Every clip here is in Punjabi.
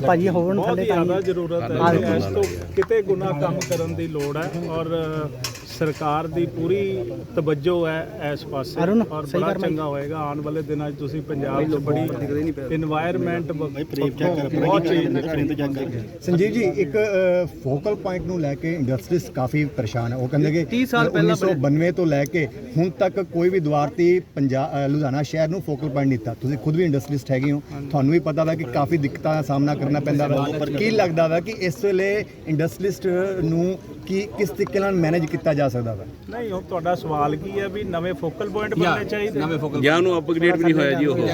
ਆ ਭਾਜੀ ਹੋਣ ਬਹੁਤ ਥੱਲੇ ਹੀ ਤਾਂ ਜ਼ਿਆਦਾ ਜ਼ਰੂਰਤ ਹੈ। ਇਸ ਤੋਂ ਕਿਤੇ ਗੁਨਾ ਕੰਮ ਕਰਨ ਦੀ ਲੋੜ ਹੈ ਔਰ ਸਰਕਾਰ ਦੀ ਪੂਰੀ ਤਵੱਜੋ ਹੈ ਇਸ ਪਾਸੇ ਔਰ ਬੜਾ ਚੰਗਾ ਹੋਏਗਾ। ਆਉਣ ਵਾਲੇ ਦਿਨਾਂ 'ਚ ਤੁਸੀਂ ਪੰਜਾਬ 'ਚ ਬੜੀ এনवायरमेंट ਬਹੁਤ ਸੰਜੀਵ ਜੀ ਇੱਕ ਫੋਕਲ ਪੁਆਇੰਟ ਨੂੰ ਲੈ ਕੇ ਇੰਡਸਟਰੀਸ ਕਾਫੀ ਪਰੇਸ਼ਾਨ ਹੈ। ਉਹ ਕਹਿੰਦੇ ਕਿ 30 ਸਾਲ ਪਹਿਲਾਂ 1992 ਤੋਂ ਲੈ ਕੇ ਹੁਣ ਤੱਕ ਕੋਈ ਵੀ ਦੁਆਰਤੀ ਪੰਜਾਬ ਲੁਧਿਆਣਾ ਸ਼ਹਿਰ ਨੂੰ ਫੋਕਲ ਪੁਆਇੰਟ ਨਹੀਂ ਦਿੱਤਾ। ਤੁਸੀਂ ਖੁਦ ਵੀ ਇੰਡਸਟਰੀਸਟ ਹੈਗੇ ਹੋ। ਤੁਹਾਨੂੰ ਵੀ ਪਤਾ ਵਾ ਕਿ ਕਾਫੀ ਦਿੱਕਤਾਂ ਦਾ ਸਾਹਮਣਾ ਕਰਨਾ ਪੈਂਦਾ ਵਾ। ਕੀ ਲੱਗਦਾ ਵਾ ਕਿ ਇਸ ਵੇਲੇ ਇੰਡਸਟਰੀਸਟ ਨੂੰ ਕੀ ਕਿਸ ਤਰੀਕੇ ਨਾਲ ਮੈਨੇਜ ਕੀਤਾ ਜਾ ਸਕਦਾ ਵਾ। ਨਹੀਂ ਹੁਣ ਤੁਹਾਡਾ ਸਵਾਲ ਕੀ ਹੈ ਵੀ ਨਵੇਂ ਫੋਕਲ ਪੁਆਇੰਟ ਬਣਨੇ ਚਾਹੀਦੇ? ਨਵੇਂ ਫੋਕਲ ਜਾਂ ਨੂੰ ਅਪਗ੍ਰੇਡ ਵੀ ਨਹੀਂ ਹੋਇਆ ਜੀ ਉਹ।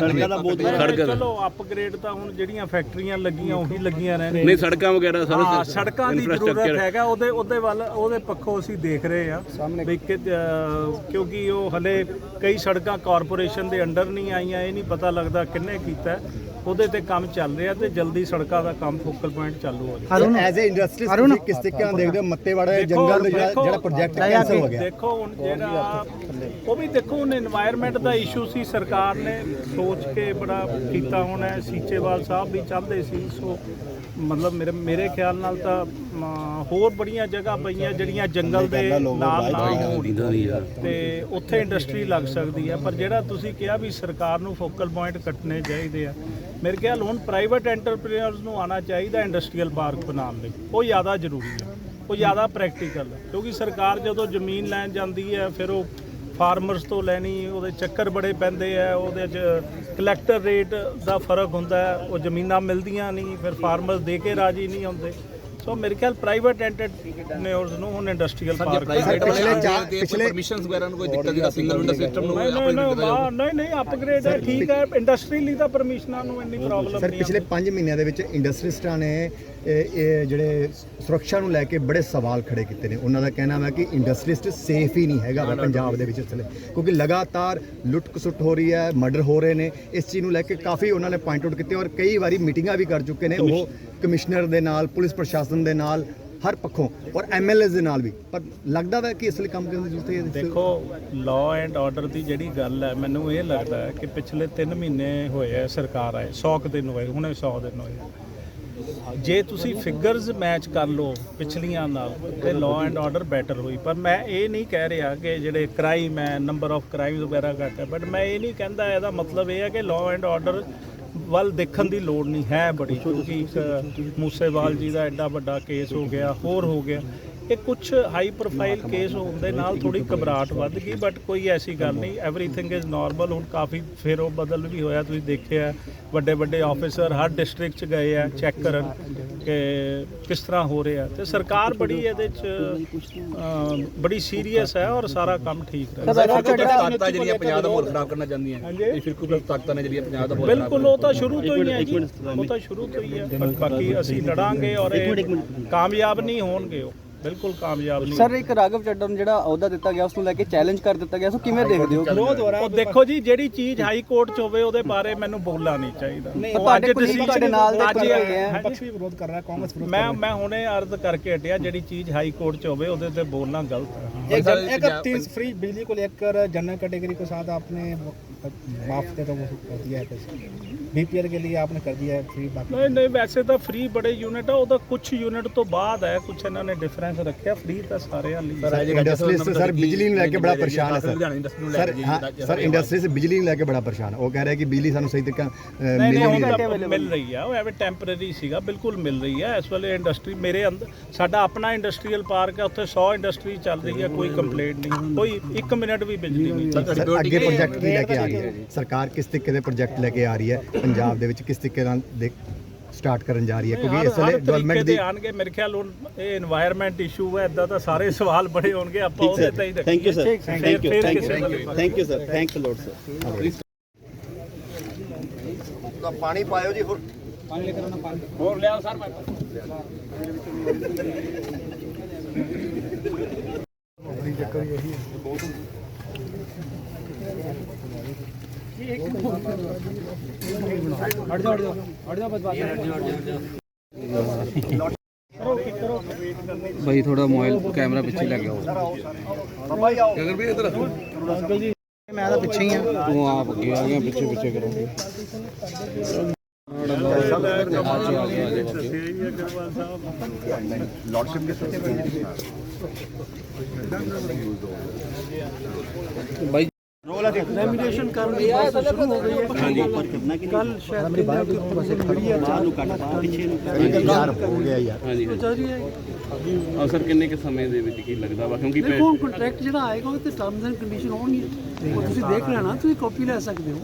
ਸੜਕ ਚਲੋ ਅਪਗ੍ਰੇਡ ਤਾਂ ਹੁਣ ਜਿਹੜੀਆਂ ਫੈਕਟਰੀਆਂ ਲੱਗੀਆਂ ਉਹੀ ਲੱਗੀਆਂ ਰਹਿਣੇ। ਨਹੀਂ ਸੜਕਾਂ ਵਗੈਰਾ ਹਾਂ ਸਾਰਾ ਸੜਕਾਂ ਦੀ ਜ਼ਰੂਰਤ ਹੈਗਾ ਉਹਦੇ ਉਹਦੇ ਵੱਲ ਉਹਦੇ ਪੱਖੋਂ ਅਸੀਂ ਦੇਖ ਰਹੇ ਆ ਵੀ ਕਿਉਂਕਿ ਉਹ ਹਲੇ ਕਈ ਸੜਕਾਂ ਕਾਰਪੋਰੇਸ਼ਨ ਦੇ ਅੰਡਰ ਨਹੀਂ ਆਈਆਂ ਇਹ ਨਹੀਂ ਪਤਾ ਲੱਗਦਾ ਕਿੰਨੇ ਕੀਤਾ। ਉਹਦੇ ਤੇ ਕੰਮ ਚੱਲ ਰਿਹਾ ਤੇ ਜਲਦੀ ਸੜਕਾਂ ਦਾ ਕੰਮ ਫੋਕਲ ਪੁਆਇੰਟ ਚਾਲੂ ਹੋ ਜਾਵੇ ਅਰੁਣ ਐਜ਼ ਅ ਇੰਡਸਟਰੀ ਕਿਸ ਤਰੀਕੇ ਨਾਲ ਦੇਖਦੇ ਹੋ? ਮੱਤੇਵਾੜਾ ਜੰਗਲ ਜਿਹੜਾ ਪ੍ਰੋਜੈਕਟ ਕੈਂਸਲ ਹੋ ਗਿਆ। ਦੇਖੋ ਹੁਣ ਜਿਹੜਾ ਉਹ ਵੀ ਦੇਖੋ ਹੁਣ এনवायरमेंट ਦਾ ਇਸ਼ੂ ਸੀ ਸਰਕਾਰ ਨੇ ਸੋਚ ਕੇ ਬੜਾ ਕੀਤਾ ਹੋਣਾ ਸੀਚੇਵਾਲ ਸਾਹਿਬ ਵੀ ਚਾਹੁੰਦੇ ਸੀ ਸੋ ਮਤਲਬ ਮੇਰੇ ਮੇਰੇ ਖਿਆਲ ਨਾਲ ਤਾਂ ਹੋਰ ਬੜੀਆਂ ਜਗ੍ਹਾ ਪਈਆਂ ਜਿਹੜੀਆਂ ਜੰਗਲ ਦੇ ਨਾਲ ਨਾਲ ਤੇ ਉੱਥੇ ਇੰਡਸਟਰੀ ਲੱਗ ਸਕਦੀ ਹੈ ਪਰ ਜਿਹੜਾ ਤੁਸੀਂ ਕਿਹਾ ਵੀ ਸਰਕਾਰ ਨੂੰ ਫੋਕਲ ਪੁਆਇੰਟ ਕੱਟਨੇ ਚਾਹੀਦੇ ਆ ਮੇਰੇ ਖਿਆਲ ਹੁਣ ਪ੍ਰਾਈਵੇਟ ਐਂਟਰਪ੍ਰੀਨਰਸ ਨੂੰ ਆਉਣਾ ਚਾਹੀਦਾ ਇੰਡਸਟਰੀਅਲ ਪਾਰਕ ਬਣਾਉਣ ਲਈ। ਉਹ ਜ਼ਿਆਦਾ ਜ਼ਰੂਰੀ ਹੈ। ਉਹ ਜ਼ਿਆਦਾ ਪ੍ਰੈਕਟੀਕਲ ਹੈ। ਕਿਉਂਕਿ ਸਰਕਾਰ ਜਦੋਂ ਜ਼ਮੀਨ ਲੈਣ ਜਾਂਦੀ ਹੈ, ਫਿਰ ਉਹ ਫਾਰਮਰਸ ਤੋਂ ਲੈਣੀ, ਉਹਦੇ ਚੱਕਰ ਬੜੇ ਪੈਂਦੇ ਆ, ਉਹਦੇ 'ਚ ਕਲੈਕਟਰ ਰੇਟ ਦਾ ਫ਼ਰਕ ਹੁੰਦਾ ਉਹ ਜ਼ਮੀਨਾਂ ਮਿਲਦੀਆਂ ਨਹੀਂ, ਫਿਰ ਫਾਰਮਰਸ ਦੇ ਕੇ ਰਾਜੀ ਨਹੀਂ ਹੁੰਦੇ। ਸੋ ਮੇਰੇ ਖਿਆਲ ਪ੍ਰਾਈਵੇਟ ਐਂਟਰਪ੍ਰੀਨਰਸ ਨੂੰ ਹੁਣ ਇੰਡਸਟਰੀਅਲ ਪਾਰਕ ਪਿਛਲੇ ਪਰਮਿਸ਼ਨਸ ਵਗੈਰਾ ਨੂੰ ਕੋਈ ਦਿੱਕਤ ਜਿਹੜਾ ਸਿੰਗਲ ਵਿੰਡੋ ਸਿਸਟਮ ਨੂੰ ਨਹੀਂ ਆਪਣੇ ਨਹੀਂ ਨਹੀਂ ਨਹੀਂ ਨਹੀਂ ਅਪਗ੍ਰੇਡ ਹੈ ਠੀਕ ਹੈ ਇੰਡਸਟਰੀ ਲਈ ਤਾਂ ਪਰਮਿਸ਼ਨਾਂ ਨੂੰ ਇੰਨੀ ਪ੍ਰੋਬਲਮ ਸਰ ਨਹੀਂ ਪਿਛਲੇ 5 ਮਹੀਨਿਆਂ ਦੇ ਵਿੱਚ ਇੰਡਸਟਰੀਸਟਾਂ ਨੇ ਇਹ ਜਿਹੜੇ ਸੁਰੱਖਿਆ ਨੂੰ ਲੈ ਕੇ ਬੜੇ ਸਵਾਲ ਖੜੇ ਕੀਤੇ ਨੇ। ਉਹਨਾਂ ਦਾ ਕਹਿਣਾ ਹੈ ਕਿ ਇੰਡਸਟਰੀਸਟ ਸੇਫ ਹੀ ਨਹੀਂ ਹੈਗਾ ਪੰਜਾਬ ਦੇ ਵਿੱਚ ਇਸ ਵੇਲੇ। ਕਿਉਂਕਿ ਲਗਾਤਾਰ ਲੁੱਟ ਖਸੁੱਟ ਹੋ ਰਹੀ ਹੈ ਮਰਡਰ ਹੋ ਰਹੇ ਨੇ। ਇਸ ਚੀਜ਼ ਨੂੰ ਲੈ ਕੇ ਕਾਫੀ ਉਹਨਾਂ ਨੇ ਪੁਆਇੰਟ ਆਊਟ ਕੀਤੇ ਔਰ ਕਈ ਵਾਰੀ ਮੀਟਿੰਗਾਂ ਵੀ ਕਰ ਚੁੱਕੇ ਨੇ। ਉਹ ਕਮਿਸ਼ਨਰ ਦੇ ਨਾਲ ਪੁਲਿਸ ਪ੍ਰਸ਼ਾਸਨ ਦੇ ਨਾਲ, ਹਰ ਪੱਖੋਂ, ਔਰ ਐਮਐਲਏ ਦੇ ਨਾਲ ਵੀ। ਪਰ ਲੱਗਦਾ ਵਾ ਕਿ ਇਸ ਲਈ ਕੰਮ ਕਰਨ ਦੀ ਜ਼ਰੂਰਤ ਹੈ ਦੇਖੋ ਲਾਅ ਐਂਡ ਆਰਡਰ ਦੀ ਜਿਹੜੀ ਗੱਲ ਹੈ, ਮੈਨੂੰ ਇਹ ਲੱਗਦਾ ਹੈ ਕਿ ਪਿਛਲੇ 3 ਮਹੀਨੇ ਹੋਏ ਆ, ਸਰਕਾਰ ਆਏ 100 ਦਿਨ ਹੋਏ, ਹੁਣੇ 100 ਦਿਨ ਹੋਏ ਜੇ ਤੁਸੀਂ ਫਿਗਰਸ ਮੈਚ ਕਰ ਲਓ ਪਿਛਲੀਆਂ ਨਾਲ, ਤੇ ਲਾਅ ਐਂਡ ਆਰਡਰ ਬੈਟਰ ਹੋਈ। ਪਰ ਮੈਂ ਇਹ ਨਹੀਂ ਕਹਿ ਰਿਹਾ ਕਿ ਜਿਹੜੇ ਕ੍ਰਾਈਮ ਹੈ ਨੰਬਰ ਆਫ ਕ੍ਰਾਈਮਸ ਵਗੈਰਾ ਘੱਟ ਹੈ ਬਟ ਮੈਂ ਇਹ ਨਹੀਂ ਕਹਿੰਦਾ, ਇਹਦਾ ਮਤਲਬ ਇਹ ਹੈ ਕਿ ਲਾਅ ਐਂਡ ਆਰਡਰ ਵੱਲ ਦੇਖਣ ਦੀ ਲੋੜ ਨਹੀਂ ਹੈ ਬੜੀ ਕਿਉਂਕਿ ਇੱਕ ਮੂਸੇਵਾਲ ਜੀ ਦਾ ਐਡਾ ਵੱਡਾ ਕੇਸ ਹੋ ਗਿਆ ਹੋਰ ਹੋ ਗਿਆ। ਇਹ ਕੁਝ ਹਾਈ ਪ੍ਰੋਫਾਈਲ ਕੇਸ ਹੋਣ ਦੇ ਨਾਲ ਥੋੜੀ ਘਬਰਾਹਟ ਵੱਧ ਗਈ ਬਟ ਕੋਈ ਐਸੀ ਗੱਲ ਨਹੀਂ ਐਵਰੀਥਿੰਗ ਇਜ਼ ਨਾਰਮਲ ਹੁਣ ਕਾਫੀ ਫਿਰ ਉਹ ਬਦਲ ਵੀ ਹੋਇਆ ਤੁਸੀਂ ਦੇਖਿਆ ਵੱਡੇ ਵੱਡੇ ਆਫੀਸਰ ਹਰ ਡਿਸਟ੍ਰਿਕਟ ਚ ਗਏ ਆ ਚੈੱਕ ਕਰਨ ਕਿ ਕਿਸ ਤਰ੍ਹਾਂ ਹੋ ਰਿਹਾ। ਤੇ ਸਰਕਾਰ ਬੜੀ ਇਹਦੇ ਚ ਬੜੀ ਸੀਰੀਅਸ ਹੈ ਔਰ ਸਾਰਾ ਕੰਮ ਠੀਕ ਰਿਹਾ ਤਾਕਤਾਂ ਜਿਹੜੀਆਂ ਪੰਜਾਬ ਦਾ ਮਾਹੌਲ ਖਰਾਬ ਕਰਨਾ ਚਾਹੁੰਦੀਆਂ। ਇਹ ਫਿਰਕੂ ਤਾਕਤਾਂ ਨੇ ਜਿਹੜੀਆਂ ਪੰਜਾਬ ਦਾ ਮਾਹੌਲ ਬਿਲਕੁਲ ਉਹ ਤਾਂ ਸ਼ੁਰੂ ਤੋਂ ਹੀ ਹੈ ਜੀ ਉਹ ਤਾਂ ਸ਼ੁਰੂ ਤੋਂ ਹੀ ਹੈ ਬਾਕੀ ਅਸੀਂ ਲੜਾਂਗੇ ਔਰ ਇਹ ਕਾਮਯਾਬ ਨਹੀਂ ਹੋਣਗੇ ਉਹ। ਬਿਲਕੁਲ ਕਾਮਯਾਬ ਨਹੀਂ ਸਰ ਇੱਕ ਰਾਘਵ ਚੱਡਾ ਨੂੰ ਜਿਹੜਾ ਅਹੁਦਾ ਦਿੱਤਾ ਗਿਆ ਉਸ ਨੂੰ ਲੈ ਕੇ ਚੈਲੰਜ ਕਰ ਦਿੱਤਾ ਗਿਆ ਸੋ ਕਿਵੇਂ ਦੇਖਦੇ ਹੋ ਉਹ ਦੇਖੋ ਜੀ ਜਿਹੜੀ ਚੀਜ਼ ਹਾਈ ਕੋਰਟ ਚ ਹੋਵੇ ਉਹਦੇ ਬਾਰੇ ਮੈਨੂੰ ਬੋਲਣਾ ਨਹੀਂ ਚਾਹੀਦਾ ਉਹ ਤੁਹਾਡੇ ਕੁਝ decision- ਤੁਹਾਡੇ ਨਾਲ ਦੇ ਅੱਜ ਕਰ ਇਹ- ਰਹੇ ਹੈ। ਹਾਂਜੀ। ਵਿਰੋਧ ਕਰ ਰਿਹਾ ਕਾਂਗਰਸ ਮੈਂ ਮੈਂ ਹੁਣੇ ਅਰਜ਼ ਕਰਕੇ ਹਟਿਆ ਜਿਹੜੀ ਚੀਜ਼ ਹਾਈ ਕੋਰਟ ਚ ਹੋਵੇ ਉਹਦੇ ਤੇ ਬੋਲਣਾ ਗਲਤ ਹੈ एक जन एक तीस फ्री बिजली को लेकर जनरल कैटेगरी के साथ आपने माफ थे तो वो कर दिया है पैसे बीपीएल के लिए आपने कर दिया है फ्री बाकी ਨਹੀਂ ਨਹੀਂ ਵੈਸੇ ਤਾਂ ਫ੍ਰੀ ਬੜੇ ਯੂਨਿਟ ਆ ਉਹਦਾ ਕੁਝ ਯੂਨਿਟ ਤੋਂ ਬਾਅਦ ਹੈ ਕੁਝ ਇਹਨਾਂ ਨੇ ਡਿਫਰੈਂਸ ਰੱਖਿਆ ਫ੍ਰੀ ਤਾਂ ਸਾਰਿਆਂ ਲਈ ਹੈ। ਇੰਡਸਟਰੀਜ਼ ਸਰ ਬਿਜਲੀ ਨੂੰ ਲੈ ਕੇ ਬੜਾ ਪਰੇਸ਼ਾਨ ਹੈ ਸਰ ਲੁਧਿਆਣਾ ਇੰਡਸਟਰੀ ਨੂੰ ਲੈ ਸਰ ਕੇ ਜੀ ਹਾਂ, ਸਰ ਇੰਡਸਟਰੀਜ਼ ਬਿਜਲੀ ਨੂੰ ਲੈ ਕੇ ਬੜਾ ਪਰੇਸ਼ਾਨ ਹੈ। ਉਹ ਕਹਿ ਰਿਹਾ ਕਿ ਬਿਜਲੀ ਸਾਨੂੰ ਸਹੀ ਤਰੀਕਾ ਅ, ਨਹੀਂ ਮਿਲ ਨਹੀਂ ਹੀ ਹੁਣ ਨਹੀਂ ਤਾਂ ਰਹੀ ਮਿਲ ਰਹੀ ਆ ਉਹ ਐਵੇਂ ਟੈਂਪਰੇਰੀ ਸੀਗਾ ਬਿਲਕੁਲ ਮਿਲ ਰਹੀ ਆ ਇਸ ਵੇਲੇ ਇੰਡਸਟਰੀ ਮੇਰੇ ਅੰਦਰ ਸਾਡਾ ਆਪਣਾ ਇੰਡਸਟਰੀਅਲ ਪਾਰਕ ਹੈ ਉੱਥੇ 100 ਇੰਡਸਟਰੀ ਚੱਲ ਰਹੀ ਹੈ ਕੋਈ ਕੰਪਲੇਂਟ ਨਹੀਂ ਕੋਈ 1 ਮਿੰਟ ਵੀ ਬਿਜਲੀ ਨਹੀਂ ਚੱਲ ਸਰ ਅੱਗੇ ਪ੍ਰੋਜੈਕਟ ਕੀ ਲੈ ਕੇ ਆ ਰਹੀ ਹੈ ਸਰਕਾਰ ਕਿਸ ਤਰੀਕੇ ਦੇ ਪ੍ਰੋਜੈਕਟ ਲੈ ਕੇ ਆ ਰਹੀ ਹੈ ਪੰਜਾਬ ਦੇ ਵਿੱਚ ਕਿਸ ਤਰੀਕੇ ਨਾਲ ਦੇ ਸਟਾਰਟ ਕਰਨ ਜਾ ਰਹੀ ਹੈ? ਕਿਉਂਕਿ ਇਸ ਵੇਲੇ ਗਵਰਨਮੈਂਟ ਦੀ ਆਣਗੇ ਮੇਰੇ ਖਿਆਲ ਹੁਣ ਇਹ এনवायरमेंट ਇਸ਼ੂ ਹੈ ਇਦਾਂ ਤਾਂ ਸਾਰੇ ਸਵਾਲ ਬੜੇ ਹੋਣਗੇ ਆਪਾਂ ਉਹਦੇ ਤੇ ਹੀ thank you sir thank you thank you sir thanks a lot sir ਪਾਣੀ ਪਾਇਓ ਜੀ ਹੋਰ ਪਾਣੀ ਲੈ ਕੇ ਆਉਣਾ ਪਾਣੀ ਹੋਰ। ਲਿਆਓ ਸਰ ਮੈਂ। ਚੱਕਰ ਇਹੀ ਬਹੁਤ ਭਾਈ ਥੋੜਾ ਮੋਬਾਈਲ ਕੈਮਰਾ ਪਿੱਛੇ ਲੱਗ ਗਿਆ ਅਗਰ ਵੀ ਇਧਰ ਮੈਂ ਤਾਂ ਪਿੱਛੇ ਹੀ ਆ ਤੂੰ ਆਪ ਅੱਗੇ ਆ ਗਿਆ ਪਿੱਛੇ ਪਿੱਛੇ ਕਰੋ ਬਾਈ ਲੈਮੀਨੇਸ਼ਨ ਕਰਨ ਦੀ ਪ੍ਰੋਸੈਸ ਸ਼ੁਰੂ ਹੋ ਗਈ ਹੈ। ਕੱਲ ਸ਼ਾਇਦ ਕਹਿੰਦੇ ਕਿ ਮੀਡੀਆ ਚਾਰ ਨੂੰ ਕੱਟ ਯਾਰ ਹੋ ਗਿਆ ਯਾਰ। ਹਾਂਜੀ ਜਾਰੀ ਹੈ। ਔਰ ਸਰ ਕਿੰਨੇ ਕੁ ਸਮੇਂ ਦੇ ਵਿੱਚ ਕੀ ਲੱਗਦਾ ਵਾ? ਕਿਉਂਕਿ ਦੇਖੋ ਕੰਟਰੈਕਟ ਜਿਹੜਾ ਆਏਗਾ ਉਹ ਤੇ ਟਰਮਸ ਐਂਡ ਕੰਡੀਸ਼ਨ ਹੋਣਗੇ ਉਹ ਤੁਸੀਂ ਦੇਖ ਲੈਣਾ ਤੁਸੀਂ ਕਾਪੀ ਲੈ ਸਕਦੇ ਹੋ।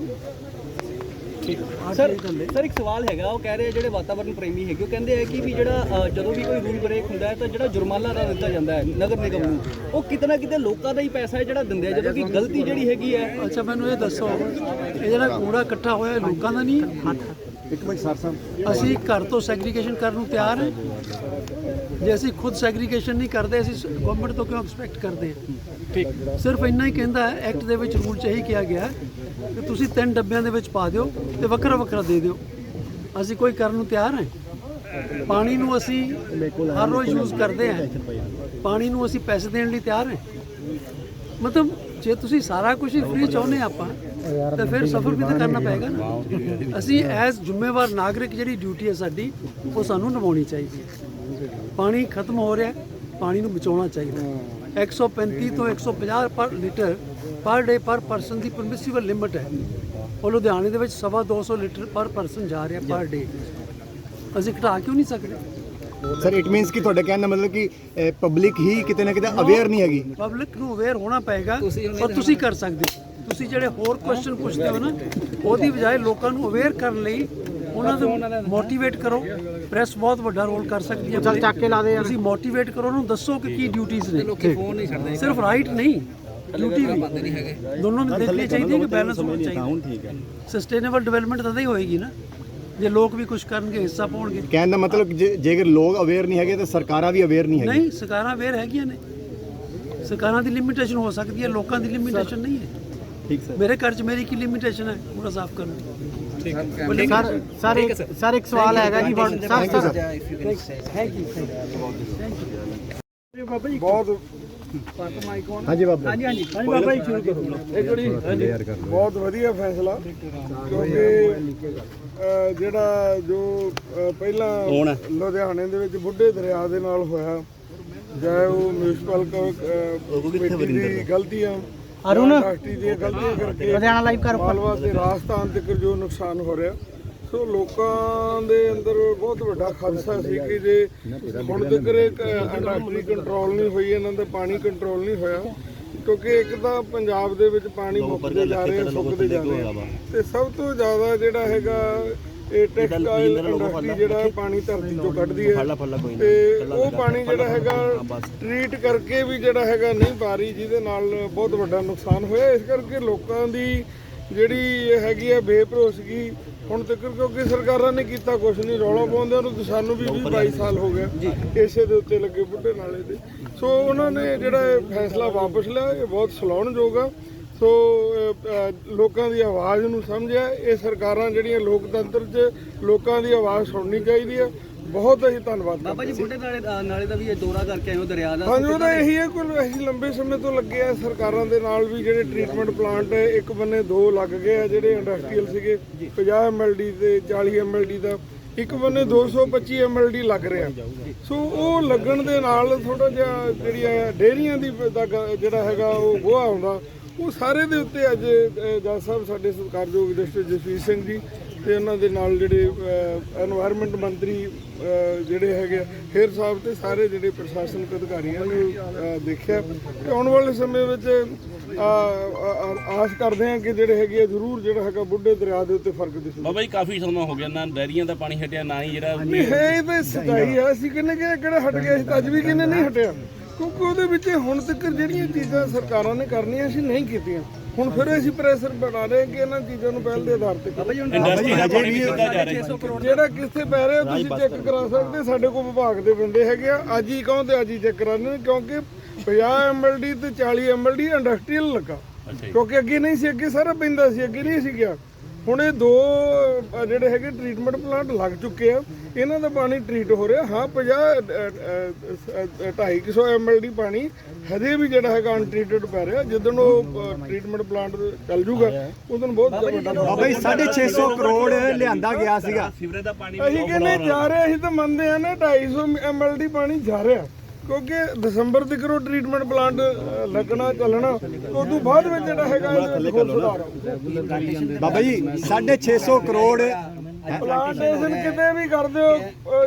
ਸਰ ਸਰ ਇੱਕ ਸਵਾਲ ਹੈਗਾ ਉਹ ਕਹਿ ਰਹੇ ਆ ਜਿਹੜੇ ਵਾਤਾਵਰਣ ਪ੍ਰੇਮੀ ਹੈਗੇ ਉਹ ਕਹਿੰਦੇ ਆ ਕਿ ਵੀ ਜਿਹੜਾ ਜਦੋਂ ਵੀ ਕੋਈ ਰੂਲ ਬ੍ਰੇਕ ਹੁੰਦਾ ਹੈ ਤਾਂ ਜਿਹੜਾ ਜੁਰਮਾਨਾ ਦਾ ਦਿੱਤਾ ਜਾਂਦਾ ਹੈ ਨਗਰ ਨਿਗਮ ਨੂੰ। ਉਹ ਕਿਤਨਾ ਕਿਤੇ ਲੋਕਾਂ ਦਾ ਹੀ ਪੈਸਾ ਹੈ ਜਿਹੜਾ ਦਿੰਦੇ ਆ ਜਦੋਂ ਕਿ ਗਲਤੀ ਜਿਹੜੀ ਹੈਗੀ ਹੈ। ਅੱਛਾ ਮੈਨੂੰ ਇਹ ਦੱਸੋ ਇਹ ਜਿਹੜਾ ਕੂੜਾ ਇਕੱਠਾ ਹੋਇਆ ਲੋਕਾਂ ਦਾ ਨਹੀਂ? ਹੈ ਇੱਕ ਮਿੰਟ ਸਰ ਸਾਹਿਬ ਅਸੀਂ ਘਰ ਤੋਂ ਸੈਗਰੀਗੇਸ਼ਨ ਕਰਨ ਨੂੰ ਤਿਆਰ ਹਾਂ? ਜੇ ਅਸੀਂ ਖੁਦ ਸੈਗਰੀਗੇਸ਼ਨ ਨਹੀਂ ਕਰਦੇ ਅਸੀਂ ਗਵਰਨਮੈਂਟ ਤੋਂ ਕਿਉਂ ਐਕਸਪੈਕਟ ਕਰਦੇ ਹਾਂ ਠੀਕ। ਸਿਰਫ ਇੰਨਾ ਹੀ ਕਹਿੰਦਾ ਹੈ ਐਕਟ ਦੇ ਵਿੱਚ ਰੂਲ ਚ ਇਹੀ ਕਿਹਾ ਗਿਆ ਕਿ ਤੁਸੀਂ ਤਿੰਨ ਡੱਬਿਆਂ ਦੇ ਵਿੱਚ ਪਾ ਦਿਓ ਤੇ ਵੱਖਰਾ ਵੱਖਰਾ ਦੇ ਦਿਓ। ਅਸੀਂ ਕੋਈ ਕਰਨ ਨੂੰ ਤਿਆਰ ਹਾਂ? ਪਾਣੀ ਨੂੰ ਅਸੀਂ ਹਰ ਰੋਜ਼ ਯੂਜ਼ ਕਰਦੇ ਹਾਂ। ਪਾਣੀ ਨੂੰ ਅਸੀਂ ਪੈਸੇ ਦੇਣ ਲਈ ਤਿਆਰ ਹਾਂ? ਮਤਲਬ ਜੇ ਤੁਸੀਂ ਸਾਰਾ ਕੁਝ ਹੀ ਫ੍ਰੀ ਚਾਹੁੰਦੇ ਆਪਾਂ ਤਾਂ ਫਿਰ ਸਫਰ ਵੀ ਤਾਂ ਕਰਨਾ ਪਏਗਾ ਨਾ। ਅਸੀਂ ਐਜ਼ ਜ਼ਿੰਮੇਵਾਰ ਨਾਗਰਿਕ ਜਿਹੜੀ ਡਿਊਟੀ ਹੈ ਸਾਡੀ ਉਹ ਸਾਨੂੰ ਨਿਭਾਉਣੀ ਚਾਹੀਦੀ ਹੈ। ਪਾਣੀ ਖਤਮ ਹੋ ਰਿਹਾ ਪਾਣੀ ਨੂੰ ਬਚਾਉਣਾ ਚਾਹੀਦਾ। ਹੈ। 135 ਤੋਂ 150 ਪਰ ਲੀਟਰ ਪਰ ਡੇ ਪਰ ਪਰਸਨ ਦੀ ਪਰਮਿਸਿਬਲ ਲਿਮਟ ਹੈ। ਉਹ ਲੁਧਿਆਣੇ ਦੇ ਵਿੱਚ ਸਵਾ 200 ਲੀਟਰ ਪਰ ਪਰਸਨ ਜਾ ਰਿਹਾ ਪਰ ਡੇ। ਅਸੀਂ ਘਟਾ ਕਿਉਂ ਨਹੀਂ ਸਕਦੇ? ਸਰ ਇਟ ਮੀਨਸ ਕਿ ਤੁਹਾਡੇ ਕਹਿਣ ਦਾ ਮਤਲਬ ਕਿ ਪਬਲਿਕ ਹੀ ਕਿਤੇ ਨਾ ਕਿਤੇ ਅਵੇਅਰ ਨਹੀਂ ਹੈਗੀ। ਪਬਲਿਕ ਨੂੰ ਅਵੇਅਰ ਹੋਣਾ ਪਏਗਾ ਔਰ ਤੁਸੀਂ ਕਰ ਸਕਦੇ ਹੋ। ਤੁਸੀਂ ਜਿਹੜੇ ਹੋਰ ਕੁਐਸਚਨ ਪੁੱਛਦੇ ਹੋ ਨਾ ਉਹਦੀ ਬਜਾਏ ਲੋਕਾਂ ਨੂੰ ਅਵੇਅਰ ਕਰਨ ਲਈ ਉਹਨਾਂ ਨੂੰ ਮੋਟੀਵੇਟ ਕਰੋ। ਪ੍ਰੈਸ ਬਹੁਤ ਵੱਡਾ ਰੋਲ ਕਰ ਸਕਦੀ ਹੈ ਚੱਲ ਚੱਕ ਕੇ ਲਾ ਦੇ ਤੁਸੀਂ ਮੋਟੀਵੇਟ ਕਰੋ ਉਹਨੂੰ ਦੱਸੋ ਕਿ ਕੀ ਡਿਊਟੀਆਂ ਨੇ। ਲੋਕੀ ਫੋਨ ਨਹੀਂ ਛੱਡਦੇ। ਸਿਰਫ ਰਾਈਟ ਨਹੀਂ ਡਿਊਟੀ ਵੀ। ਦੋਨੋਂ ਨੂੰ ਦੇਖਣੀ ਚਾਹੀਦੀ ਹੈ ਕਿ ਬੈਲੈਂਸ ਹੋਣਾ ਚਾਹੀਦਾ ਹੁਣ ਠੀਕ ਹੈ। ਸਸਟੇਨੇਬਲ ਡਿਵੈਲਪਮੈਂਟ ਤਾਂ ਹੀ ਹੋਏਗੀ ਨਾ। ਜੇ ਲੋਕ ਵੀ ਕੁਝ ਕਰਨਗੇ ਹਿੱਸਾ ਪਾਉਣਗੇ। ਕਹਿਣ ਦਾ ਮਤਲਬ ਜੇਕਰ ਲੋਕ ਅਵੇਅਰ ਨਹੀਂ ਹੈਗੇ ਤਾਂ ਸਰਕਾਰਾਂ ਵੀ ਅਵੇਅਰ ਨਹੀਂ ਹੈਗੀ ਨਹੀਂ ਸਰਕਾਰਾਂ ਵੇਰ ਹੈਗੀਆਂ ਨੇ। ਸਰਕਾਰਾਂ ਦੀ ਲਿਮਿਟੇਸ਼ਨ ਹੋ ਸਕਦੀ ਹੈ ਲੋਕਾਂ ਦੀ ਲਿਮਿਟੇਸ਼ਨ ਨਹੀਂ ਹੈ। ਠੀਕ ਸਰ ਮੇਰੇ ਘਰ 'ਚ ਮੇਰੀ ਕੀ ਲਿਮਿਟੇਸ਼ਨ ਹੈ? ਪੂਰਾ ਸਾਫ਼ ਕਰਨ। ਦੀ ਸਰ ਸਰ ਇੱਕ ਸਰ ਇੱਕ ਸਵਾਲ ਹੈਗਾ ਜੀ ਸਰ ਸਰ ਥੈਂਕ ਯੂ ਹਾਂਜੀ ਬਾਬਾ ਹਾਂਜੀ ਹਾਂਜੀ। ਹਾਂਜੀ ਬਾਬਾ ਜੀ ਸ਼ੁਰੂ ਕਰੋ। ਲਓ ਬਹੁਤ ਵਧੀਆ ਫੈਸਲਾ। ਕਿਉਂਕਿ ਜਿਹੜਾ ਜੋ ਪਹਿਲਾਂ ਲੁਧਿਆਣੇ ਦੇ ਵਿੱਚ ਬੁੱਢੇ ਦਰਿਆ ਦੇ ਨਾਲ ਹੋਇਆ ਚਾਹੇ ਉਹ ਮਿਊਨਿਸਪਲ ਕਮੇਟੀ ਦੀ ਗਲਤੀ ਆ ਅਰੁਣ? ਇੰਡਸਟਰੀ ਦੀਆਂ ਗਲਤੀਆਂ ਕਰਕੇ ਲੁਧਿਆਣਾ ਲਾਈਵ ਕਰ। ਮਾਲਵਾ ਤੇ ਰਾਜਸਥਾਨ ਤੱਕ ਜੋ ਨੁਕਸਾਨ ਹੋ ਰਿਹਾ। ਸੋ ਲੋਕਾਂ ਦੇ ਅੰਦਰ ਬਹੁਤ ਵੱਡਾ ਖਦਸ਼ਾ ਸੀ ਕਿ ਜੇ ਹੁਣ ਤੱਕ ਇੰਡਸਟਰੀ ਕੰਟਰੋਲ ਨਹੀਂ ਹੋਈ ਇਹਨਾਂ ਦਾ ਪਾਣੀ ਕੰਟਰੋਲ ਨਹੀਂ ਹੋਇਆ ਕਿਉਂਕਿ ਇੱਕ ਤਾਂ ਪੰਜਾਬ ਦੇ ਵਿੱਚ ਪਾਣੀ ਮੁੱਕਦੇ ਜਾ ਰਿਹਾ ਸੁੱਕਦੇ ਜਾ ਰਿਹਾ ਤੇ ਸਭ ਤੋਂ ਜ਼ਿਆਦਾ ਜਿਹੜਾ ਹੈਗਾ ਇਹ ਟੈਕਸਟਾਈਲ ਇੰਡਸਟਰੀ ਜਿਹੜਾ ਪਾਣੀ ਧਰਤੀ ਚੋਂ ਕੱਢਦੀ ਹੈ। ਤੇ ਉਹ ਪਾਣੀ ਜਿਹੜਾ ਹੈਗਾ ਟ੍ਰੀਟ ਕਰਕੇ ਵੀ ਜਿਹੜਾ ਹੈਗਾ ਨਹੀਂ ਪਾ ਰਹੀ ਜਿਹਦੇ ਨਾਲ ਬਹੁਤ ਵੱਡਾ ਨੁਕਸਾਨ ਹੋਇਆ। ਇਸ ਕਰਕੇ ਲੋਕਾਂ ਦੀ ਜਿਹੜੀ ਹੈਗੀ ਆ ਬੇਭਰੋਸਗੀ ਹੁਣ ਤੱਕ ਕਿਉਂਕਿ ਸਰਕਾਰਾਂ ਨੇ ਕੀਤਾ ਕੁਝ ਨਹੀਂ ਰੌਲਾ ਪਾਉਂਦੇ ਨੂੰ ਤੇ ਸਾਨੂੰ ਵੀ 20 22 ਸਾਲ ਹੋ ਗਿਆ ਇਸੇ ਦੇ ਉੱਤੇ ਲੱਗੇ ਬੁੱਢੇ ਨਾਲੇ ਦੇ। ਸੋ ਉਹਨਾਂ ਨੇ ਜਿਹੜਾ ਫੈਸਲਾ ਵਾਪਸ ਲਿਆ ਇਹ ਬਹੁਤ ਸਲਾਉਣਯੋਗ ਆ। ਸੋ ਲੋਕਾਂ ਦੀ ਆਵਾਜ਼ ਨੂੰ ਸਮਝਿਆ। ਇਹ ਸਰਕਾਰਾਂ ਜਿਹੜੀਆਂ ਲੋਕਤੰਤਰ 'ਚ ਲੋਕਾਂ ਦੀ ਆਵਾਜ਼ ਸੁਣਨੀ ਚਾਹੀਦੀ ਆ ਬਹੁਤ ਹੀ ਧੰਨਵਾਦ ਬਾਬਾ ਜੀ ਬੁੱਢੇ ਨਾਲੇ ਨਾਲੇ ਦਾ ਵੀ ਇਹ ਦੌਰਾ ਕਰਕੇ ਹੋ ਦਰਿਆ ਦਾ। ਹਾਂਜੀ ਉਹਦਾ ਇਹੀ ਹੈ ਕੋਈ ਅਸੀਂ ਲੰਬੇ ਸਮੇਂ ਤੋਂ ਲੱਗੇ ਆ। ਸਰਕਾਰਾਂ ਦੇ ਨਾਲ ਵੀ ਜਿਹੜੇ ਟ੍ਰੀਟਮੈਂਟ ਪਲਾਂਟ ਇੱਕ ਬੰਨੇ ਦੋ ਲੱਗ ਗਏ ਆ ਜਿਹੜੇ ਇੰਡਸਟਰੀਅਲ ਸੀਗੇ 50 ਐਮਐਲਡੀ ਤੇ 40 ਐਮਐਲਡੀ ਦਾ। ਇੱਕ ਬੰਨੇ 225 ਐਮਐਲਡੀ ਲੱਗ ਰਿਹਾ। ਸੋ ਉਹ ਲੱਗਣ ਦੇ ਨਾਲ ਥੋੜਾ ਜਿਹਾ ਜਿਹੜੀਆਂ ਡੇਅਰੀਆਂ ਦੀ ਜਿਹੜਾ ਹੈਗਾ ਉਹ ਗੋਹਾ ਹੁੰਦਾ। ਉਹ ਸਾਰੇ ਦੇ ਉੱਤੇ ਅੱਜ ਜੱਜ ਸਾਹਿਬ ਸਾਡੇ ਸਤਿਕਾਰਯੋਗ ਡਿਸਟ੍ਰਿਕਟ ਜਸਵੀਰ ਸਿੰਘ ਜੀ ਤੇ ਉਹਨਾਂ ਦੇ ਨਾਲ ਜਿਹੜੇ এনवायरमेंट ਮੰਤਰੀ ਜਿਹੜੇ ਹੈਗੇ ਹੇਰ ਸਾਹਿਬ ਤੇ ਸਾਰੇ ਜਿਹੜੇ ਪ੍ਰਸ਼ਾਸਨਿਕ ਅਧਿਕਾਰੀਆਂ ਨੇ ਦੇਖਿਆ। ਕਿ ਆਉਣ ਵਾਲੇ ਸਮੇਂ ਵਿੱਚ ਆਸ ਕਰਦੇ ਹਾਂ ਕਿ ਜਿਹੜੇ ਹੈਗੇ ਜ਼ਰੂਰ ਜਿਹੜਾ ਹੈਗਾ ਬੁੱਢੇ ਦਰਿਆ ਦੇ ਉੱਤੇ ਫ਼ਰਕ ਦਿਸੂ ਬਾਬਾ ਜੀ ਕਾਫੀ ਸਮਾਂ ਹੋ ਗਿਆ ਨਾ ਡੈਰੀਆਂ ਦਾ ਪਾਣੀ ਹਟਿਆ ਨਾ ਹੀ ਜਿਹੜਾ ਇਹ ਤਾਂ ਸਦਾਈ ਆ। ਅਸੀਂ ਕਹਿੰਦੇ ਕਿਹੜਾ ਹਟ ਗਿਆ ਸੀ ਅੱਜ ਵੀ ਕਿੰਨੇ ਨਹੀਂ ਹਟਿਆ। ਕਿਉਂਕਿ ਉਹਦੇ ਵਿੱਚ ਹੁਣ ਤੱਕ ਜਿਹੜੀਆਂ ਚੀਜ਼ਾਂ ਸਰਕਾਰਾਂ ਨੇ ਕਰਨੀਆਂ ਸੀ ਨਹੀਂ ਕੀਤੀਆਂ। ਹੁਣ ਫਿਰ ਅਸੀਂ ਪ੍ਰੈਸ਼ਰ ਬਣਾ ਰਹੇ ਕਿ ਇਹਨਾਂ ਚੀਜ਼ਾਂ ਨੂੰ ਪਹਿਲ ਦੇ ਆਧਾਰ ਤੇ ਕਰੋ। ਇੰਡਸਟਰੀ ਦਾ ਪਾਣੀ ਵੀ ਸਿੱਧਾ ਜਾ ਰਿਹਾ? ਜਿਹੜਾ ਕਿੱਥੇ ਪੈ ਰਿਹਾ ਤੁਸੀਂ ਚੈੱਕ ਕਰਾ ਸਕਦੇ ਸਾਡੇ ਕੋਲ ਵਿਭਾਗ ਦੇ ਬੰਦੇ ਹੈਗੇ ਆ। ਅੱਜ ਹੀ ਕਹੋ ਤੇ ਅੱਜ ਹੀ ਚੈੱਕ ਕਰਾਉਂਦੇ ਨੇ ਕਿਉਂਕਿ 50 ਐਮਐਲਡੀ ਤੇ 40 ਐਮਐਲਡੀ ਇੰਡਸਟਰੀਅਲ ਲੱਗਾ। ਕਿਉਂਕਿ ਅੱਗੇ ਨਹੀਂ ਸੀ ਅੱਗੇ ਸਾਰਾ ਪੈਂਦਾ ਸੀ ਅੱਗੇ ਨਹੀਂ ਸੀ ਗਿਆ। ਹੁਣ ਇਹ ਦੋ ਅ, ਜਿਹੜੇ ਹੈਗੇ ਟ੍ਰੀਟਮੈਂਟ ਪਲਾਂਟ ਲੱਗ ਚੁੱਕੇ ਆ। ਇਹਨਾਂ ਦਾ ਪਾਣੀ ਟ੍ਰੀਟ ਹੋ ਰਿਹਾ। ਹਾਂ 50 250 ਐਮਐਲਡੀ ਪਾਣੀ ਹਜੇ ਵੀ ਜਿਹੜਾ ਹੈਗਾ ਅਨਟ੍ਰੀਟਡ ਪੈ ਰਿਹਾ। ਜਦੋਂ ਉਹ ਟ੍ਰੀਟਮੈਂਟ ਪਲਾਂਟ ਚੱਲ ਜੂਗਾ ਉਦੋਂ ਬਹੁਤ ਵੱਡਾ ਬਾਬਾ ਜੀ 650 ਕਰੋੜ ਲਿਆਂਦਾ ਗਿਆ ਸੀਗਾ। ਦਾ ਅਸੀਂ ਕਹਿੰਦੇ ਜਾ ਰਿਹਾ ਅਸੀਂ ਤਾਂ ਮੰਨਦੇ ਆ ਨਾ 250 ਐਮਐਲਡੀ ਪਾਣੀ ਜਾ ਰਿਹਾ। ਕਿਉਂਕਿ ਦਸੰਬਰ ਤੱਕ ਉਹ ਟ੍ਰੀਟਮੈਂਟ ਪਲਾਂਟ ਲੱਗਣਾ ਚੱਲਣਾ ਉਦੋਂ ਬਾਅਦ ਵਿੱਚ ਜਿਹੜਾ ਹੈਗਾ ਬਾਬਾ ਜੀ 650 ਕਰੋੜ ਪਲਾਂਟੇਸ਼ਨ ਕਿਤੇ ਵੀ ਕਰਦੇ ਹੋ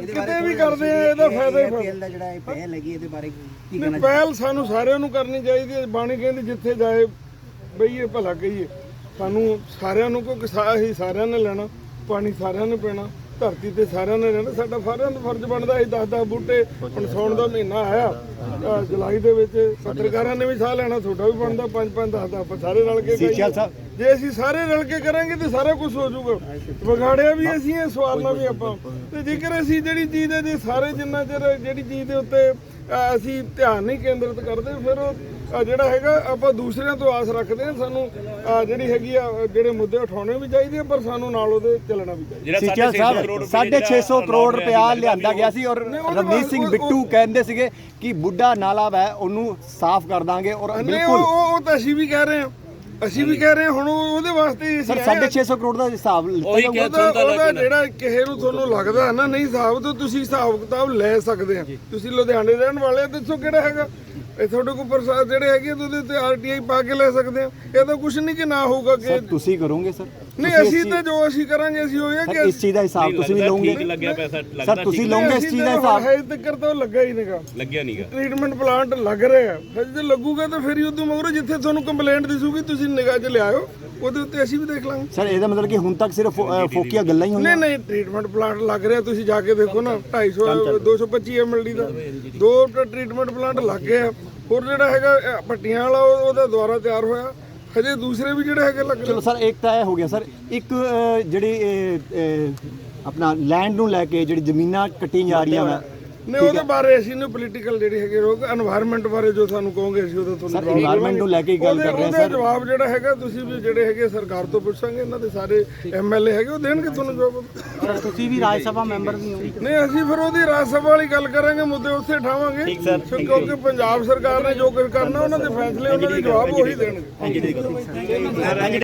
ਕਿਤੇ ਵੀ ਕਰਦੇ ਆ ਇਹਦਾ ਫਾਇਦਾ ਹੀ ਫਾਇਦਾ। ਜਿਹੜਾ ਇਹ ਪਹਿਲ ਲੱਗੀ ਇਹਦੇ ਬਾਰੇ ਕੀ ਨਹੀਂ ਪਹਿਲ ਸਾਨੂੰ ਸਾਰਿਆਂ ਨੂੰ ਕਰਨੀ ਚਾਹੀਦੀ ਹੈ। ਬਾਣੀ ਕਹਿੰਦੀ ਜਿੱਥੇ ਜਾਏ ਬਈਏ ਭਲਾ ਕਹੀਏ। ਸਾਨੂੰ ਸਾਰਿਆਂ ਨੂੰ ਕਿਉਂਕਿ ਸਾ- ਅਸੀਂ ਸਾਰਿਆਂ ਨੇ ਲੈਣਾ ਪਾਣੀ ਸਾਰਿਆਂ ਨੇ ਪੀਣਾ। ਧਰਤੀ ਤੇ ਸਾਰਿਆਂ ਨੇ ਰਹਿਣਾ ਸਾਡਾ ਸਾਰਿਆਂ ਦਾ ਫਰਜ਼ ਬਣਦਾ ਅਸੀਂ 10 10 ਬੂਟੇ ਹੁਣ ਸੌਣ ਦਾ ਮਹੀਨਾ ਆਇਆ। ਜੁਲਾਈ ਦੇ ਵਿੱਚ ਪੱਤਰਕਾਰਾਂ ਨੇ ਵੀ ਸਾਹ ਲੈਣਾ ਤੁਹਾਡਾ ਵੀ ਬਣਦਾ 5 5 10 10 ਆਪਾਂ ਸਾਰੇ ਰਲ ਕੇ। ਜੇ ਅਸੀਂ ਸਾਰੇ ਰਲ ਕੇ ਕਰਾਂਗੇ ਤੇ ਸਾਰਾ ਕੁਝ ਹੋ ਜਾਊਗਾ। ਵਿਗਾੜਿਆ ਵੀ ਅਸੀਂ ਇਹ ਸਵਾਲਣਾ ਵੀ ਆਪਾਂ। ਤੇ ਜੇਕਰ ਅਸੀਂ ਜਿਹੜੀ ਚੀਜ਼ ਜੇ ਸਾਰੇ ਜਿੰਨਾ ਚਿਰ ਜਿਹੜੀ ਚੀਜ਼ ਦੇ ਉੱਤੇ ਅਸੀਂ ਧਿਆਨ ਨਹੀਂ ਕੇਂਦਰਿਤ ਕਰਦੇ ਫਿਰ ਉਹ ਜਿਹੜਾ ਹੈਗਾ ਆਪਾਂ ਦੂਸਰਿਆਂ ਤੋਂ ਆਸ ਰੱਖਦੇ ਹਾਂ ਸਾਨੂੰ ਜਿਹੜੀ ਹੈਗੀ ਆ ਜਿਹੜੇ ਮੁੱਦੇ ਉਠਾਉਣੇ ਵੀ ਚਾਹੀਦੇ ਆ ਪਰ ਸਾਨੂੰ ਨਾਲ ਉਹਦੇ ਚੱਲਣਾ ਵੀ ਚਾਹੀਦਾ। 650 ਸਾਹਿਬ ਕਰੋੜ ਰੁਪਏ 650 ਕਰੋੜ ਰੁਪਇਆ ਲਿਆਂਦਾ ਗਿਆ ਸੀ ਔਰ ਰਵਨੀਤ ਸਿੰਘ ਬਿੱਟੂ ਕਹਿੰਦੇ ਸੀਗੇ ਕਿ ਬੁੱਢਾ ਨਾਲਾ ਵੈ ਉਹਨੂੰ ਸਾਫ਼ ਕਰ ਦਾਂਗੇ ਔਰ ਬਿਲਕੁਲ ਉਹ ਤਾਂ ਅਸੀਂ ਵੀ ਕਹਿ ਰਹੇ ਹਾਂ। ਅਸੀਂ ਵੀ ਕਹਿ ਰਹੇ ਹਾਂ ਹੁਣ ਉਹ- ਉਹਦੇ ਵਾਸਤੇ ਹੀ ਸਰ ਅਸੀਂ ਆਏ ਹਾਂ। 650 ਕਰੋੜ ਦਾ ਹਿਸਾਬ ਉਹਦਾ ਜਿਹੜਾ ਕਿਸੇ ਨੂੰ ਤੁਹਾਨੂੰ ਲੱਗਦਾ ਹੈ ਨਾ ਨਹੀਂ ਹਿਸਾਬ ਤਾਂ ਤੁਸੀਂ ਹਿਸਾਬ ਕਿਤਾਬ ਲੈ ਸਕਦੇ ਆ ਤੁਸੀਂ ਲੁਧਿਆਣੇ ਰਹਿਣ ਵਾਲੇ ਦੱਸੋ ਕਿਹੜਾ ਹੈਗਾ। ਇਹ ਤੁਹਾਡੇ ਕੋਲ ਪ੍ਰਸਾਦ ਜਿਹੜੇ ਹੈਗੇ ਉਹਦੇ ਤੇ ਆਰਟੀਆਈ ਪਾ ਕੇ ਲੈ ਸਕਦੇ ਆ ਇਹ ਤਾਂ ਕੁਝ ਨਹੀਂ ਕਿ ਨਾ ਹੋਊਗਾ ਕਿ ਸਰ ਤੁਸੀਂ ਕਰੋਗੇ ਸਰ? ਨਹੀਂ ਅਸੀਂ ਤਾਂ ਜੋ ਅਸੀਂ ਕਰਾਂਗੇ ਅਸੀਂ ਉਹ ਇਹ ਕਿ ਇਸ ਚੀਜ਼ ਦਾ ਹਿਸਾਬ ਤੁਸੀਂ ਵੀ ਲਓਗੇ? ਠੀਕ ਲੱਗਿਆ ਪੈਸਾ ਲੱਗਦਾ ਸਰ ਤੁਸੀਂ ਲਓਗੇ ਇਸ ਚੀਜ਼ ਦਾ ਹਿਸਾਬ? ਹਜੇ ਤੱਕ ਤਾਂ ਲੱਗਾ ਹੀ ਨਹੀਂਗਾ ਲੱਗਿਆ ਨਹੀਂਗਾ ਟ੍ਰੀਟਮੈਂਟ ਪਲਾਂਟ ਲੱਗ ਰਿਹਾ ਹਜੇ ਤੇ ਲੱਗੂਗਾ ਤਾਂ ਫਿਰ ਹੀ ਉਦੋਂ ਮਗਰੋਂ ਜਿੱਥੇ ਤੁਹਾਨੂੰ ਕੰਪਲੇਂਟ ਦਿਸੂਗੀ ਤੁਸੀਂ ਨਿਗਾਹ 'ਚ ਲਿਆਇਓ। ਉਹਦੇ ਉੱਤੇ ਅਸੀਂ ਵੀ ਦੇਖ ਲਾਂਗੇ। ਸਰ ਇਹਦਾ ਮਤਲਬ ਕਿ ਹੁਣ ਤੱਕ ਸਿਰਫ ਫੋਕੀਆਂ ਗੱਲਾਂ ਹੀ ਹੋਈਆਂ? ਨਹੀਂ ਨਹੀਂ ਟ੍ਰੀਟਮੈਂਟ ਪਲਾਂਟ ਲੱਗ ਰਿਹਾ। ਤੁਸੀਂ ਜਾ ਕੇ ਦੇਖੋ ਨਾ 250 225 ਐਮਐਲਡੀ ਦਾ ਦੋ। ਟ੍ਰੀਟਮੈਂਟ ਪਲਾਂਟ ਲੱਗ ਗਏ ਆ ਹੋਰ ਜਿਹੜਾ ਹੈਗਾ ਭੱਟੀਆਂ ਵਾਲਾ ਉਹ- ਉਹਦਾ ਦੁਆਰਾ ਤਿਆਰ ਹੋਇਆ। ਹਜੇ ਦੂਸਰੇ ਵੀ ਜਿਹੜੇ ਹੈਗੇ ਲੱਗ ਚਲੋ ਸਰ ਇੱਕ ਤਾਂ ਇਹ ਹੋ ਗਿਆ ਸਰ ਇੱਕ ਅ, ਜਿਹੜੀ ਇਹ, ਅ, ਆਪਣਾ ਲੈਂਡ ਨੂੰ ਲੈ ਕੇ ਜਿਹੜੀ ਜ਼ਮੀਨਾਂ ਕੱਟੀਆਂ ਜਾ ਰਹੀਆਂ ਵਾ ਨੇ ਉਹਦੇ ਬਾਰੇ ਅਸੀਂ ਨੂੰ ਪੋਲੀਟੀਕਲ ਜਿਹੜੀ ਹੈਗੇ ਰੋਗ এনवायरमेंਟ ਬਾਰੇ ਜੋ ਸਾਨੂੰ ਕਹੋਗੇ ਅਸੀਂ ਉਹਦਾ ਤੁਹਾਨੂੰ এনवायरमेंट ਨੂੰ ਲੈ ਕੇ ਗੱਲ ਕਰ ਹਾਂ ਸਰ। ਉਹਦਾ ਜਵਾਬ ਜਿਹੜਾ ਹੈਗਾ ਤੁਸੀਂ ਵੀ ਜਿਹੜੇ ਹੈਗੇ ਸਰਕਾਰ ਤੋਂ ਪੁੱਛਾਂਗੇ ਇਹਨਾਂ ਦੇ ਸਾਰੇ ਐਮਐਲਏ ਹੈਗੇ ਉਹ ਦੇਣਗੇ ਤੁਹਾਨੂੰ ਜਵਾਬ? ਤੁਸੀਂ ਵੀ ਰਾਜ ਸਭਾ ਮੈਂਬਰ ਵੀ ਹੋ। ਨਹੀਂ ਅਸੀਂ ਫਿਰ ਉਹਦੀ ਰਾਜ ਸਭਾ ਵਾਲੀ ਗੱਲ ਕਰਾਂਗੇ ਮੁੱਦੇ ਉੱਥੇ ਠਾਵਾਂਗੇ। ਕਿਉਂਕਿ ਪੰਜਾਬ ਸਰਕਾਰ ਨੇ ਜੋ ਕੁਝ ਕਰਨਾ ਉਹਨਾਂ ਦੇ ਫੈਸਲੇ ਉਹਨਾਂ ਦੇ ਜਵਾਬ ਉਹੀ ਦੇਣਗੇ।